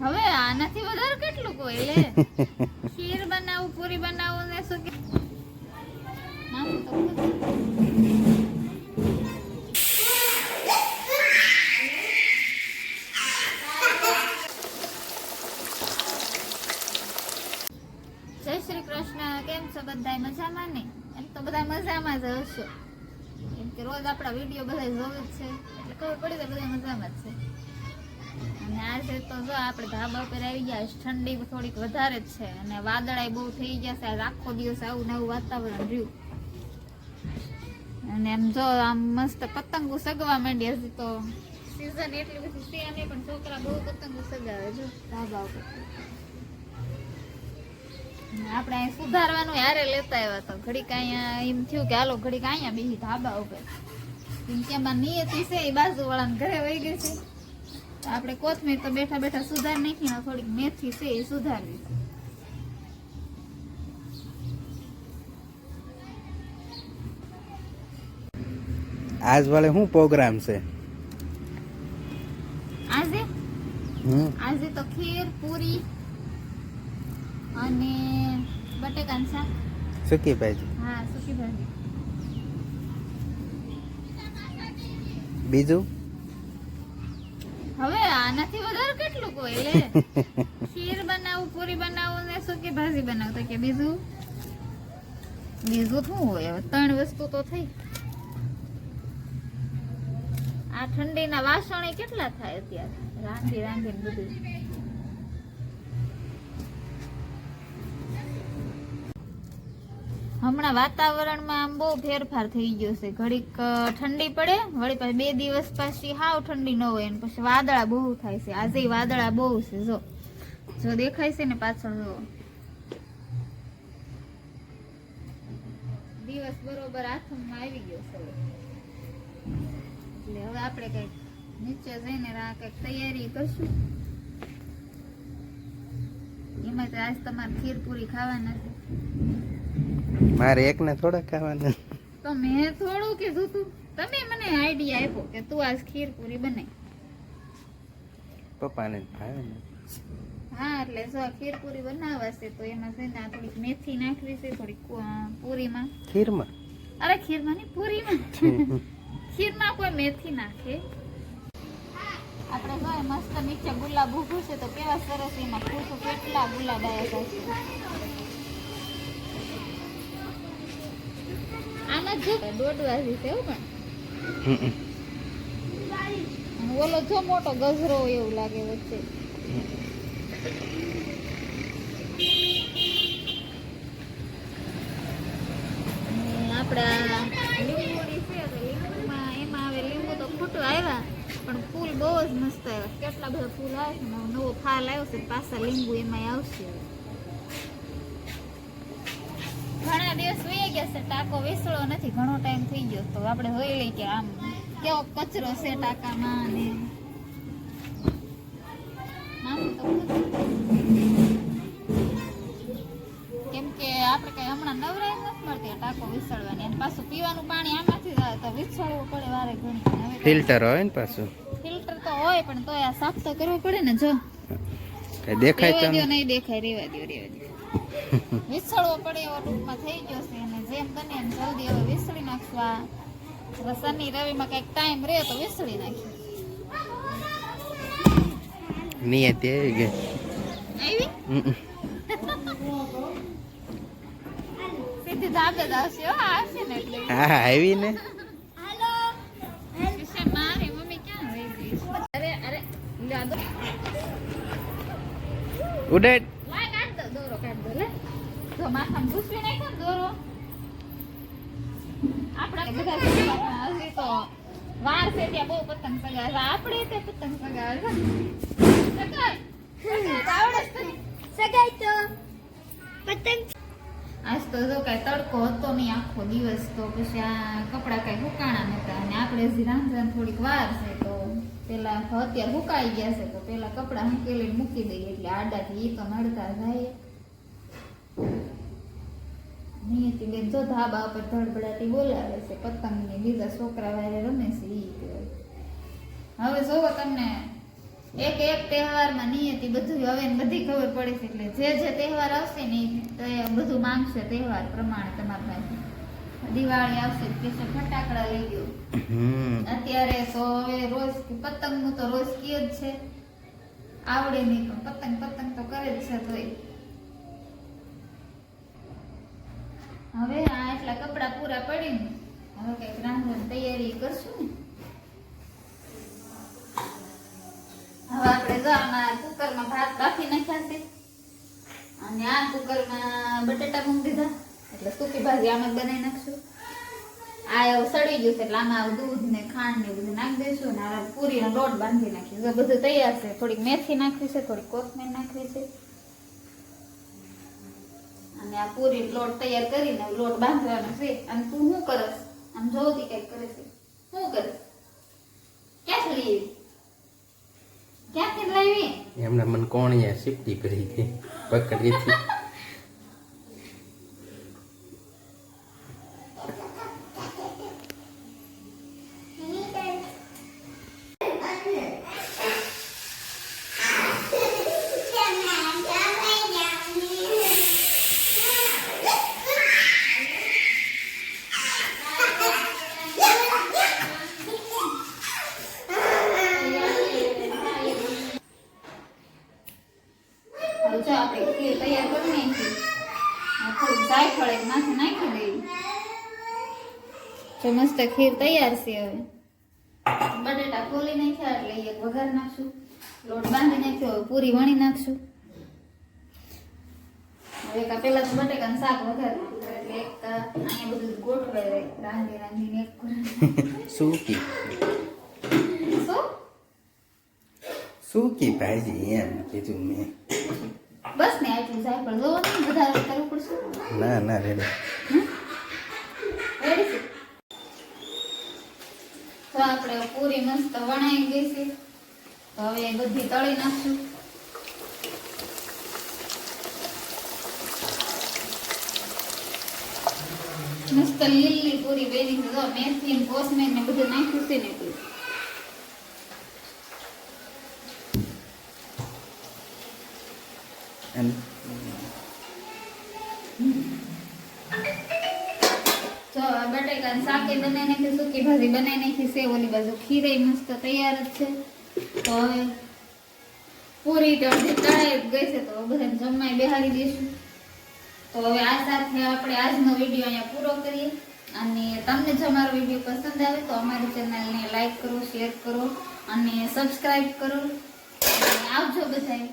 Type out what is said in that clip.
હવે આનાથી વધારે કેટલું કોઈ લે? ખીર બનાવું પૂરી બનાવું ને શું કે. જય શ્રી કૃષ્ણ કેમ છો બધા મજામાં ને? એમ તો બધા મજામાં જ હશો. કેમ કે રોજ આપણા વીડિયો બધા જોવે જ છે. એટલે ખબર પડી જાય બધા મજામાં જ છે. અને આજે તો જો આપણે ધાબા પર આવી ગયા ઠંડી થોડીક વધારે જ છે. અને વાદળાય બહુ થઈ ગયા છે આખો દિવસ આવું ને આવું વાતાવરણ રહ્યું. અને એમ જો આમ મસ્ત પતંગો સગવા માંડી હજી તો સિઝન એટલી બધી છે નહીં, પણ છોકરા બહુ પતંગો સગાવે જો ધાબા ઉપર. આપણે અહીં સુધારવાનું હારે લેતા આવ્યા તો ઘડીક અહીંયા એમ થયું કે હાલો, ઘડીક અહીંયા બીજી ધાબા ઉપર. કેમ કે એમાં નિયતિ છે, એ બાજુ વાળાને ઘરે વહી ગઈ છે. આપણે કોથમીર તો બેઠા બેઠા સુધાર નાખી ને થોડીક મેથી છે એ સુધારવી. છે. આજ વાળે શું પ્રોગ્રામ છે? આજે? હમ. આજે તો ખીર પૂરી અને બટેકાનું શાક. સુકી ભાજી. હા સુકી ભાજી. બીજું? હવે આનાથી વધારે કેટલું કોઈ લે? ખીર બનાવું પૂરી બનાવું ને સુકી ભાજી બનાવું. તો કે બીજું? બીજું શું હોય? હવે ત્રણ વસ્તુ તો થઈ. આ ઠંડીના વાસણે કેટલા થાય અત્યારે? રાંધી રાંધીને બધું. હમણાં વાતાવરણમાં આમ બહુ ફેરફાર થઈ ગયો છે. ઘડીક ઠંડી પડે, વળી પાછી બે દિવસ પછી હાવ ઠંડી ન હોય, અને પછી વાદળા બહુ થાય છે. આજે વાદળા બહુ છે, જો. જો દેખાય છે ને પાછળ, જો. દિવસ બરોબર હાથમાં આવી ગયો છે એટલે હવે આપણે કંઈક નીચે જઈને કંઈક તૈયારી કરશું. એમાં આજ તમારે ખીર પૂરી ખાવાના છે મારે એકને થોડા ખાવાના. તો મેં થોડું કીધું તું. તમે મને આઈડિયા આપ્યો કે તું આજ ખીર પૂરી બનાય. પપ્પાને ભાવે ને. હા એટલે જો ખીર પૂરી બનાવવા છે તો એમાં છે ને થોડીક મેથી નાખવી છે થોડીક પૂરીમાં. ખીરમાં? અરે ખીરમાં નહીં પૂરીમાં. ખીરમાં કોઈ મેથી નાખે. આપણે જોઈએ મસ્ત નીચે ગુલાબ ઉભું છે તો કેવા સરસ એમાં ખુશું કેટલા ગુલાબ આવ્યા છે. આમાં જો દોઢ વાગી છે પણ. ઓલો જો મોટો ગજરો એવું લાગે વચ્ચે. આપણા લીંબુડી છે તો લીંબુમાં એમાં આવે લીંબુ તો ખોટું આવ્યા પણ ફૂલ બહુ જ મસ્ત આવ્યા. કેટલા બધા ફૂલ આવે છે નવો ફાલ આવ્યો છે પાછા લીંબુ એમાં આવશે. ઘણા દિવસ વહી ગયા છે ટાંકો વેસળો નથી ઘણો ટાઈમ થઈ ગયો તો આપણે જોઈ લઈ કે આમ કેવો કચરો છે ટાંકામાં ને. તો. કેમ કે આપણે કઈ હમણાં નવરાય નથી મળતી ટાંકો વિસળવાની. પાછું પીવાનું પાણી આમાંથી જ તો વિસળવું પડે વારે ઘણી. ફિલ્ટર હોય ને પાછું? ફિલ્ટર તો હોય પણ તોય આ સાફ તો કરવો પડે ને જો. દેખાય રેવા તો નહીં દેખાય રેવા દો રેવા દ્યો વિસળવો પડે એવો ટૂંકમાં થઈ ગયો છે અને જેમ બને એમ જલ્દી હવે વિસળી નાખશું. આ શનિ રવિમાં કંઈક ટાઈમ રહે તો વિસળી નાખીએ. નિયતિ આવી ગઈ આવી સીધી ધાબે આવશે હો આવશે ને એટલે. હા આવી ને. કિશન, મારી મમ્મી ક્યાં ગઈ? અરે અરે લ્યો ઉડેટ લાય કાઢ દો દોરો કાઢ દો લે જો માથામાં ઘૂસવી નાખ્યો ને દોરો. આપણા બધા હજી તો વાર છે ત્યાં બહુ પતંગ સગાવે આપણે તે પતંગ સગાવે તો પતંગ આજ તો જો કાંઈ તડકો હતો નહીં આખો દિવસ તો પછી આ કપડાં કાંઈ હુકાણા નતા અને આપણે હજી રાંધણ થોડીક વાર છે તો પેલા અત્યારે હુકાઈ ગયા છે તો પેલા કપડાં હંકેલીને મૂકી દઈએ. એટલે આડાથી એ તો નડતા જાય. નિયતિ બેન જો ધાબા ઉપર ધડબડાટી બોલાવે છે પતંગ ને બીજા છોકરા વારે રમે છે કહેવાય. હવે જોવો તમને એક એક તહેવારમાં નિયતિ બધું હવે બધી ખબર પડે છે એટલે જે જે તહેવાર આવશે ને એ બધું માંગશે તહેવાર પ્રમાણે તમારા પાસે. દિવાળી આવશે કહેશે ફટાકડા લઈ ગયો અત્યારે તો હવે રોજ પતંગનું તો રોજ કીએ જ છે. આવડે નહીં પણ પતંગ પતંગ તો કરે જ છે તોય. હવે આ એટલા કપડા પૂરા પડીને હવે કંઈક રાંધવાની તૈયારી કરશું ને. હવે આપણે જો આમાં કુકરમાં ભાત બાફી નાખ્યા છે. અને આ કુકરમાં બટેટા મૂકી દીધા. એટલે સૂકી ભાજી આમાં બનાવી નાખશું. આ એવું સડી ગયું છે, એટલે આમાં દૂધ ને ખાંડ ને બધું નાખી દઈશું ને આ પૂરીનો લોટ બાંધી નાખીશું. બધું તૈયાર છે, થોડીક મેથી નાખવી છે, થોડીક કોથમીર નાખવી છે. આ પૂરી લોટ તૈયાર કરીને લોટ બાંધવાનો છે. અને તું શું કરસ? આમ જોતી કંઈક કરે છે. શું કરસ? ક્યાંથી લઈ? ક્યાંથી લાવી? એમને મને કોણીએ શિફ્ટી કરી હતી પકડી હતી હવે જો આપણે ખીર તૈયાર કરી નાખી. આ થોડું જાયફળ એક માથે નાખી દઈએ જો મસ્ત ખીર તૈયાર છે હવે. બટેટા ખોલી નાખ્યા એટલે એક વઘાર નાખશું. લોટ બાંધી નાખ્યો પૂરી વણી નાખશું. હવે કા પેલા તો બટેકાનું શાક વઘાર એટલે એક અહીંયા બધું ગોઠવાય રહે રાંધી રાંધીને એક સૂકી શું સૂકી ભાજી એમ કીધું મેં. બસ ને આટલું જાયફળ જોવો ને વધારે કરવું પડશે. ના ના રેડી. રેડી છે? તો આપણે પૂરી મસ્ત વણાઈ ગઈ છે. તો હવે બધી તળી નાખશું. મસ્ત લીલી પૂરી બેની છે. જો મેથી ને કોથમીર ને બધું નાખ્યું છે ને એટલું બટેકાનું શાકે બનાવી નાખી સૂકી ભાજી બનાવી નાખી છે ઓલી બાજુ ખીરે મસ્ત તૈયાર જ છે. તો હવે પૂરી તો તળાઈ ગઈ છે, તો બધાને જમવાય બેહારી દઈશું. તો હવે આ સાથે આપણે આજનો વીડિયો અહીંયા પૂરો કરીએ. અને તમને જો અમારો વીડિયો પસંદ આવે તો અમારી ચેનલને લાઈક કરો, શેર કરો અને સબસ્ક્રાઈબ કરો. અને આવજો બધાય.